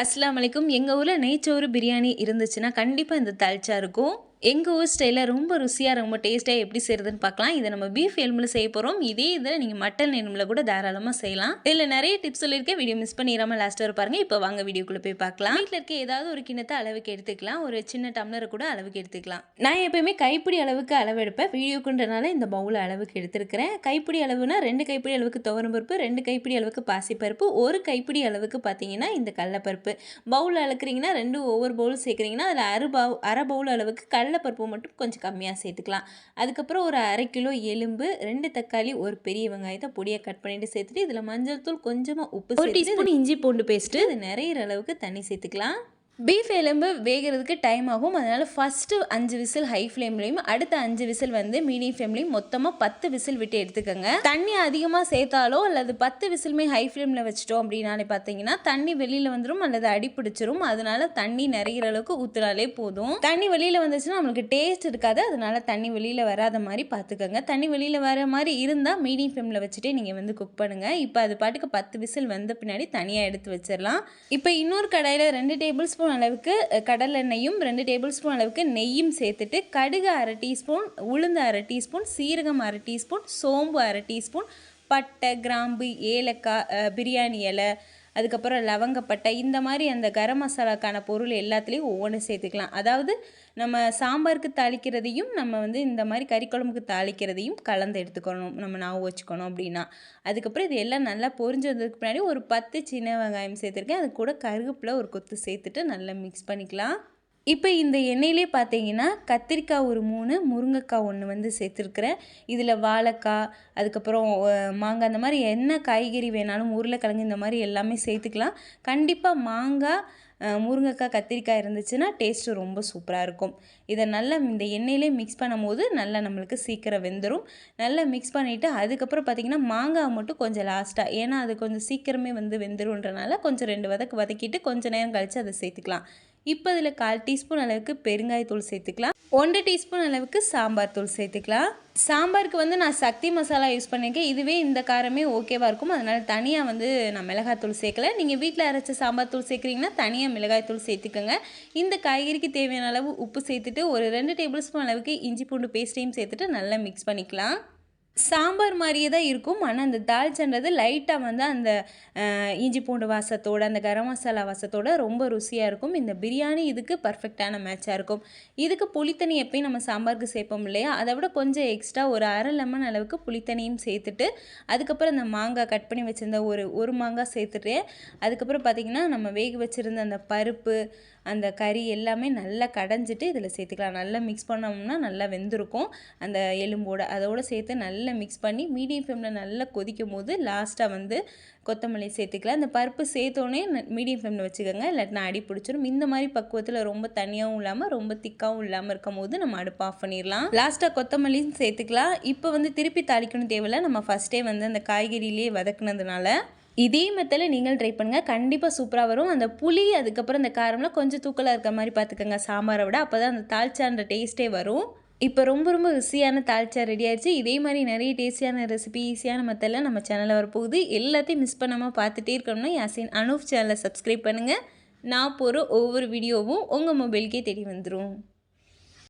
அஸ்லாம் வலைக்கும் எங்கள் ஊரில் நெய்ச்சோறு பிரியாணி இருந்துச்சுன்னா கண்டிப்பாக இந்த தால்ச்சா இருக்கும். எங்கள் ஊர் ஸ்டைலில் ரொம்ப ருசியாக ரொம்ப டேஸ்ட்டாக எப்படி செய்கிறதுன்னு பார்க்கலாம். இதை நம்ம பீஃப் எலும்பில் செய்ய போகிறோம் இதே இதில் நீங்கள் மட்டன் எலும்பில் கூட தாராளமாக செய்யலாம். இதில் நிறைய டிப்ஸ் சொல்லியிருக்கேன். வீடியோ மிஸ் பண்ணிடாமல் லாஸ்ட் ஒரு பாருங்கள் இப்போ வாங்க வீடியோக்குள்ளே போய் பார்க்கலாம். வீட்டில் இருக்க ஏதாவது ஒரு கிண்ணத்தை அளவுக்கு எடுத்துக்கலாம். ஒரு சின்ன டம்ளரை கூட அளவுக்கு எடுத்துக்கலாம். நான் எப்பயுமே கைப்பிடி அளவுக்கு அளவு எடுப்பேன். வீடியோக்குன்றனால இந்த பவுல் அளவுக்கு எடுத்துருக்கிறேன். கைப்பிடி அளவுனா ரெண்டு கைப்பிடி அளவுக்கு துவரம் பருப்பு ரெண்டு கைப்பிடி அளவுக்கு பாசிப்பருப்பு ஒரு கைப்பிடி அளவுக்கு பார்த்தீங்கன்னா இந்த கடலப்பருப்பு. பவுல் அளக்குறீங்கன்னா ரெண்டு ஒவ்வொரு பவுல் சேர்க்குறீங்கன்னா அதில் அரை பவு அரை பவுல் அளவுக்கு கடலைப்பருப்பு மட்டும் கொஞ்சம் கம்மியாக சேர்த்துக்கலாம். அதுக்கப்புறம் ஒரு அரை கிலோ எலும்பு ரெண்டு தக்காளி ஒரு பெரிய வெங்காயத்தை பொடியாக கட் பண்ணிட்டு சேர்த்துட்டு இதில் மஞ்சள் தூள் கொஞ்சமாக உப்பு ஒரு டீஸ்பூன் இஞ்சி பூண்டு பேஸ்ட்டு. இது நிறையிற அளவுக்கு தண்ணி சேர்த்துக்கலாம். பீஃப் எலும்பு வேகிறதுக்கு டைம் ஆகும். அதனால் ஃபஸ்ட்டு அஞ்சு விசில் ஹை ஃப்ளேம்லேயும் அடுத்த அஞ்சு விசில் வந்து மீடியம் ஃப்ளேம்லேயும் மொத்தமாக பத்து விசில் விட்டு எடுத்துக்கோங்க. தண்ணி அதிகமாக சேர்த்தாலோ அல்லது பத்து விசிலுமே ஹை ஃப்ளேமில் வச்சிட்டோம் அப்படின்னாலே பார்த்தீங்கன்னா தண்ணி வெளியில் வந்துடும் அல்லது அடி பிடிச்சிரும். அதனால தண்ணி நிறைகிற அளவுக்கு ஊற்றுனாலே போதும். தண்ணி வெளியில் வந்துச்சுன்னா நம்மளுக்கு டேஸ்ட் இருக்காது. அதனால தண்ணி வெளியில் வராத மாதிரி பார்த்துக்கோங்க தண்ணி வெளியில் வர மாதிரி இருந்தால் மீடியம் ஃப்ளேமில் வச்சுட்டே நீங்கள் வந்து குக் பண்ணுங்கள் இப்போ அது பாட்டுக்கு பத்து விசில் வந்த பின்னாடி தனியாக எடுத்து வச்சிடலாம் இப்போ இன்னொரு கடையில் ரெண்டு டேபிள் ஸ்பூன் ஸ்பூன் அளவுக்கு கடலெண்ணெயும் ரெண்டு டேபிள் ஸ்பூன் அளவுக்கு நெய்யும் சேர்த்துட்டு கடுகு அரை டீஸ்பூன் உளுந்து அரை டீஸ்பூன் சீரகம் அரை டீஸ்பூன் சோம்பு அரை டீஸ்பூன் பட்டை கிராம்பு ஏலக்காய் பிரியாணி இலை அதுக்கப்புறம் லவங்கப்பட்டை இந்த மாதிரி அந்த கரம் மசாலாக்கான பொருள் எல்லாத்துலேயும் ஒவ்வொன்று சேர்த்துக்கலாம். அதாவது நம்ம சாம்பாருக்கு தாளிக்கிறதையும் நம்ம வந்து இந்த மாதிரி கறி குழம்புக்கு தாளிக்கிறதையும் கலந்து எடுத்துக்கணும். நம்ம நான் வச்சுக்கணும் அப்படின்னா. அதுக்கப்புறம் இது எல்லாம் நல்லா பொரிஞ்சு வந்ததுக்கு பின்னாடி ஒரு பத்து சின்ன வெங்காயம் சேர்த்துருக்கேன். அது கூட கருவேப்பில் ஒரு கொத்து சேர்த்துட்டு நல்லா மிக்ஸ் பண்ணிக்கலாம். இப்போ இந்த எண்ணெயிலே பார்த்தீங்கன்னா கத்திரிக்காய் ஒரு மூணு முருங்கைக்காய் ஒன்று வந்து சேர்த்துருக்குறேன். இதில் வாழைக்காய் அதுக்கப்புறம் மாங்காய் அந்த மாதிரி என்ன காய்கறி வேணாலும் உருளைக்கிழங்கு இந்த மாதிரி எல்லாமே சேர்த்துக்கலாம். கண்டிப்பாக மாங்காய் முருங்கைக்காய் கத்திரிக்காய் இருந்துச்சுன்னா டேஸ்ட்டு ரொம்ப சூப்பராக இருக்கும். இதை நல்லா இந்த எண்ணெயிலே மிக்ஸ் பண்ணும் போது நல்லா நம்மளுக்கு சீக்கிரம் வெந்துடும் நல்லா மிக்ஸ் பண்ணிவிட்டு அதுக்கப்புறம் பார்த்திங்கன்னா மாங்காய் மட்டும் கொஞ்சம் லாஸ்ட்டாக ஏன்னா அது கொஞ்சம் சீக்கிரமே வந்து வெந்துருன்றனால கொஞ்சம் ரெண்டு வதக்கு வதக்கிட்டு கொஞ்சம் நேரம் கழித்து அதை சேர்த்துக்கலாம். இப்போ இதில் கால் டீஸ்பூன் அளவுக்கு பெருங்காயத்தூள் சேர்த்துக்கலாம். ஒன்றரை டீஸ்பூன் அளவுக்கு சாம்பார் தூள் சேர்த்துக்கலாம். சாம்பாருக்கு வந்து நான் சக்தி மசாலா யூஸ் பண்ணியிருக்கேன் இதுவே இந்த காரமே ஓகேவாக இருக்கும். அதனால் தனியாக வந்து நான் மிளகாத்தூள் சேர்க்கல. நீங்கள் வீட்டில் அரைச்ச சாம்பார் தூள் சேர்க்குறீங்கன்னா தனியாக மிளகாய் தூள் சேர்த்துக்கோங்க. இந்த காய்கறிக்கு தேவையான அளவு உப்பு சேர்த்துட்டு ஒரு ரெண்டு டேபிள் ஸ்பூன் அளவுக்கு இஞ்சி பூண்டு பேஸ்ட்டையும் சேர்த்துட்டு நல்லா மிக்ஸ் பண்ணிக்கலாம். சாம்பார் மாதிரியே தான் இருக்கும். ஆனால் அந்த தால்ச்சன்றது லைட்டாக வந்து அந்த இஞ்சி பூண்டு வாசத்தோடு அந்த கரம் மசாலா வாசத்தோடு ரொம்ப ருசியாக இருக்கும். இந்த பிரியாணி இதுக்கு பர்ஃபெக்டான மேட்சாக இருக்கும். இதுக்கு புளித்தண்ணி எப்பயும் நம்ம சாம்பாருக்கு சேர்ப்போம் இல்லையா? அதை விட கொஞ்சம் எக்ஸ்ட்ரா ஒரு அரை லெமன் அளவுக்கு புளித்தண்ணியும் சேர்த்துட்டு அதுக்கப்புறம் அந்த மாங்காய் கட் பண்ணி வச்சுருந்த ஒரு ஒரு மாங்காய் சேர்த்துட்டு அதுக்கப்புறம் பார்த்திங்கன்னா நம்ம வேக வச்சுருந்த அந்த பருப்பு அந்த கறி எல்லாமே நல்லா கடைஞ்சிட்டு இதில் சேர்த்துக்கலாம். நல்லா மிக்ஸ் பண்ணோம்னா நல்லா வெந்திருக்கும். அந்த எலும்போடு அதோடு சேர்த்து நல்லா மிக்ஸ் பண்ணி மீடியம் ஃப்ளேமில் நல்லா கொதிக்கும் போது லாஸ்ட்டாக வந்து கொத்தமல்லி சேர்த்துக்கலாம். அந்த பருப்பு சேர்த்தோன்னே மீடியம் ஃப்ளேமில் வச்சுக்கோங்க. இல்லாட்டினா அடி பிடிச்சிரும். இந்த மாதிரி பக்குவத்தில் ரொம்ப தனியாகவும் இல்லாமல் ரொம்ப திக்காகவும் இல்லாமல் இருக்கும் போது நம்ம அடுப்பு ஆஃப் பண்ணிடலாம். லாஸ்ட்டாக கொத்தமல்லியும் சேர்த்துக்கலாம். இப்போ வந்து திருப்பி தாளிக்கணும் தேவையில்ல. நம்ம ஃபஸ்ட்டே வந்து அந்த காய்கறியிலே வதக்குனதுனால. இதே மெத்தில் நீங்கள் ட்ரை பண்ணுங்கள் கண்டிப்பாக சூப்பராக வரும். அந்த புளி அதுக்கப்புறம் அந்த காரம்லாம் கொஞ்சம் தூக்கலாக இருக்க மாதிரி பார்த்துக்கோங்க சாம்பாரை விட அப்போ தான் அந்த தாழ்ச்சான்ற டேஸ்ட்டே வரும். இப்போ ரொம்ப ரொம்ப ருசியான தாழ்ச்சா ரெடி ஆயிடுச்சு. இதே மாதிரி நிறைய டேஸ்டியான ரெசிபி ஈஸியான மெத்தடில் நம்ம சேனலில் வரப்போகுது. எல்லாத்தையும் மிஸ் பண்ணாமல் பார்த்துட்டே இருக்கணும்னா யாசின் அனூப் சேனலை சப்ஸ்கிரைப் பண்ணுங்கள் நான் போகிற ஒவ்வொரு வீடியோவும் உங்கள் மொபைலுக்கே தேடி வந்துடும்